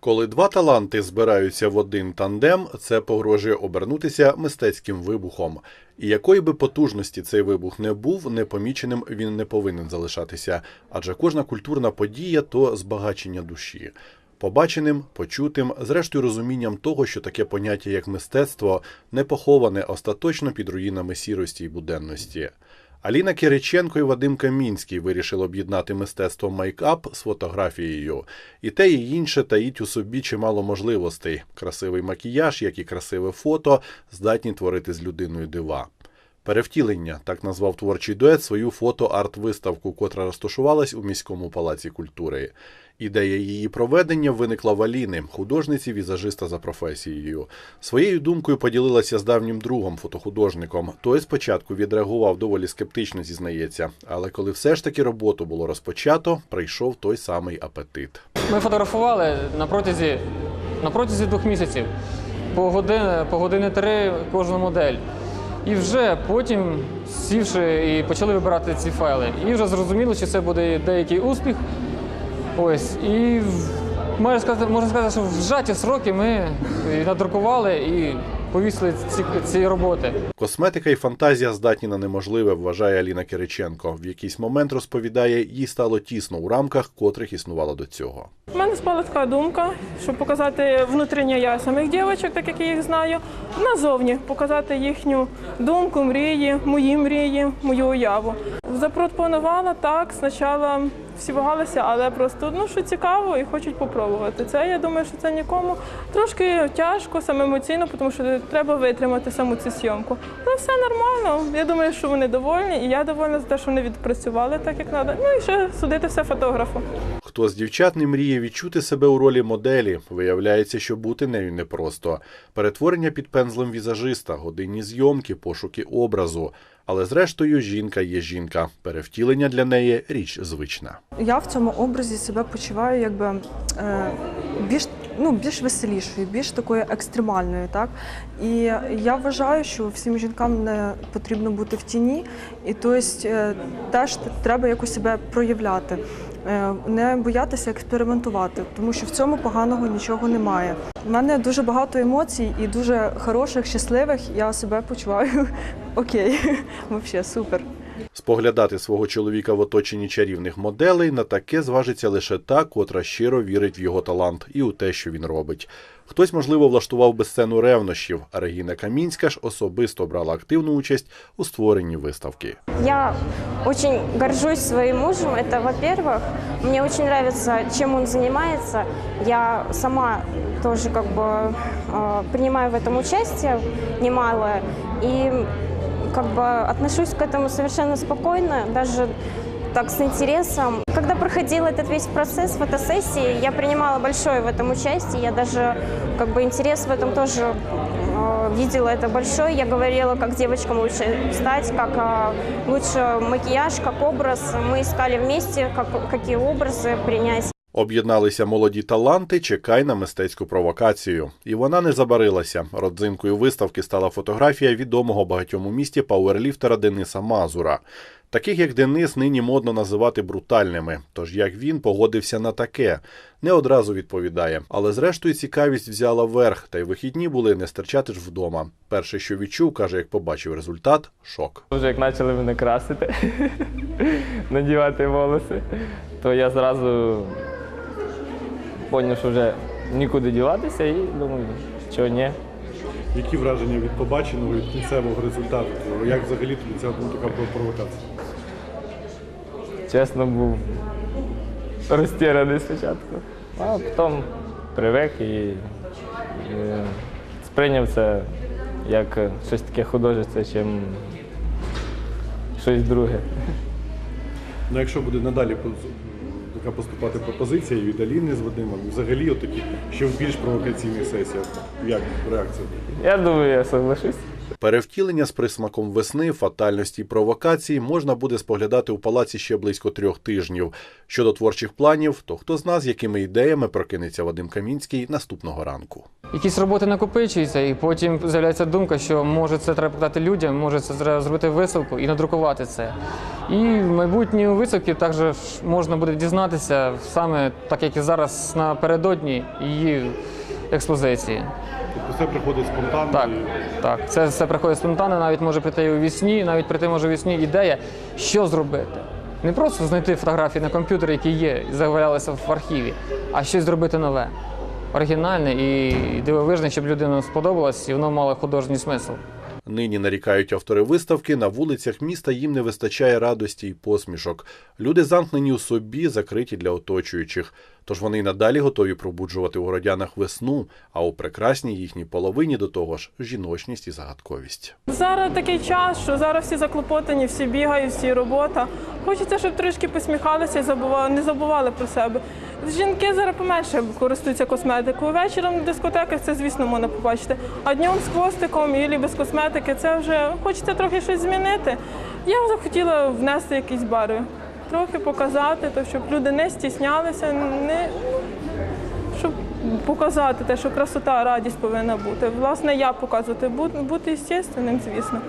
Коли два таланти збираються в один тандем, це погрожує обернутися мистецьким вибухом. І якої би потужності цей вибух не був, непоміченим він не повинен залишатися, адже кожна культурна подія то збагачення душі. Побаченим, почутим, зрештою розумінням того, що таке поняття як мистецтво не поховане остаточно під руїнами сірості й буденності. Аліна Кириченко і Вадим Камінський вирішили об'єднати мистецтво майкап з фотографією. І те, і інше таїть у собі чимало можливостей. Красивий макіяж, як і красиве фото, здатні творити з людиною дива. Перевтілення так назвав творчий дует свою фото-арт-виставку, котра розташувалась у міському палаці культури. Ідея її проведення виникла в Аліни, художниці візажиста за професією. Своєю думкою поділилася з давнім другом, фотохудожником. Той спочатку відреагував доволі скептично, зізнається. Але коли все ж таки роботу було розпочато, прийшов той самий апетит. Ми фотографували на протязі, на протязі двох місяців по години, по години три кожну модель. І вже потім, сівши і почали вибирати ці файли. І вже зрозуміло, що це буде деякий успіх. Ось. І можна сказати, можна сказати, що в зжаті сроки ми надрукували і повісили ці, ці роботи. Косметика і фантазія здатні на неможливе, вважає Аліна Кириченко. В якийсь момент розповідає, їй стало тісно у рамках, котрих існувало до цього. У мене спала така думка, щоб показати внутрішнє я самих дівчаток, так як я їх знаю, назовні показати їхню думку, мрії, мої мрії, мою уяву. Запропонувала так, спочатку всі вагалися, але просто ну що цікаво і хочуть попробувати. Це я думаю, що це нікому трошки тяжко, саме емоційно, тому що треба витримати саму цю зйомку. Але все нормально. Я думаю, що вони довольні, і я довольна за те, що вони відпрацювали так, як треба. Ну і ще судити все фотографу. Хто з дівчат не мріє відчути себе у ролі моделі, виявляється, що бути нею непросто. Перетворення під пензлем візажиста, годинні зйомки, пошуки образу. Але зрештою, жінка є жінка. Перевтілення для неї річ звична. Я в цьому образі себе почуваю якби е, більш ну більш веселішою, більш такою екстремальною, так і я вважаю, що всім жінкам не потрібно бути в тіні, і тобто теж треба якось себе проявляти, не боятися експериментувати, тому що в цьому поганого нічого немає. У мене дуже багато емоцій і дуже хороших, щасливих. Я себе почуваю окей, взагалі супер. Споглядати свого чоловіка в оточенні чарівних моделей на таке зважиться лише та, котра щиро вірить в його талант і у те, що він робить. Хтось, можливо, влаштував би сцену ревнощів, а Регіна Камінська ж особисто брала активну участь у створенні виставки. Я очень горжусь своим мужем. Это, во-первых, мне очень нравится, чем он занимается. Я сама тоже как бы э, принимаю в этом участие немалое. И как бы отношусь к этому совершенно спокойно, даже так с интересом. Когда проходил этот весь процесс фотосессии, я принимала большое в этом участие. Я даже как бы интерес в этом тоже э, видела это большой. Я говорила, как девочкам лучше стать, как э, лучше макияж, как образ. Мы искали вместе, как, какие образы принять. Об'єдналися молоді таланти, чекай на мистецьку провокацію. І вона не забарилася. Родзинкою виставки стала фотографія відомого багатьом у місті пауерліфтера Дениса Мазура. Таких як Денис нині модно називати брутальними. Тож як він погодився на таке, не одразу відповідає. Але зрештою цікавість взяла верх, та й вихідні були не стерчати ж вдома. Перше, що відчув, каже, як побачив результат, шок. Вже як почали мене красити, надівати волоси, то я зразу зрозумів, що вже нікуди діватися і думаю, що ні. Які враження від побаченого від кінцевого результату? Як взагалі тобі ця була така провокація? Чесно, був розтіраний спочатку. А потім привик і, і сприйняв це як щось таке художественне, чим щось друге. Ну, якщо буде надалі така поступати пропозиція від Аліни з Вадимом, взагалі отакі, ще в більш провокаційних сесіях, як реакція? Я думаю, я соглашусь. Перевтілення з присмаком весни, фатальності й провокацій можна буде споглядати у палаці ще близько трьох тижнів. Щодо творчих планів, то хто з якими ідеями прокинеться Вадим Камінський наступного ранку. Якісь роботи накопичуються, і потім з'являється думка, що може це треба подати людям, може це треба зробити висилку і надрукувати це. І в майбутній висилки також можна буде дізнатися саме так, як і зараз напередодні її експозиції. Тобто все приходить спонтанно. Так, так. Це все приходить спонтанно, навіть може прийти у вісні, навіть прийти може у вісні ідея, що зробити. Не просто знайти фотографії на комп'ютері, які є, і завалялися в архіві, а щось зробити нове, оригінальне і дивовижне, щоб людину сподобалось, і воно мало художній смисл. Нині нарікають автори виставки, на вулицях міста їм не вистачає радості й посмішок. Люди замкнені у собі, закриті для оточуючих. Тож вони й надалі готові пробуджувати у городянах весну, а у прекрасній їхній половині до того ж жіночність і загадковість. Зараз такий час, що зараз всі заклопотані, всі бігають, всі робота. Хочеться, щоб трішки посміхалися і забували, не забували про себе. Жінки зараз поменше користуються косметикою. Вечором в дискотеках це, звісно, можна побачити. А днем з хвостиком і без косметики це вже хочеться трохи щось змінити. Я вже хотіла внести якісь барви, трохи показати, то, щоб люди не стіснялися, не щоб показати те, що красота, радість повинна бути. Власне, я показувати, бути естественним, звісно.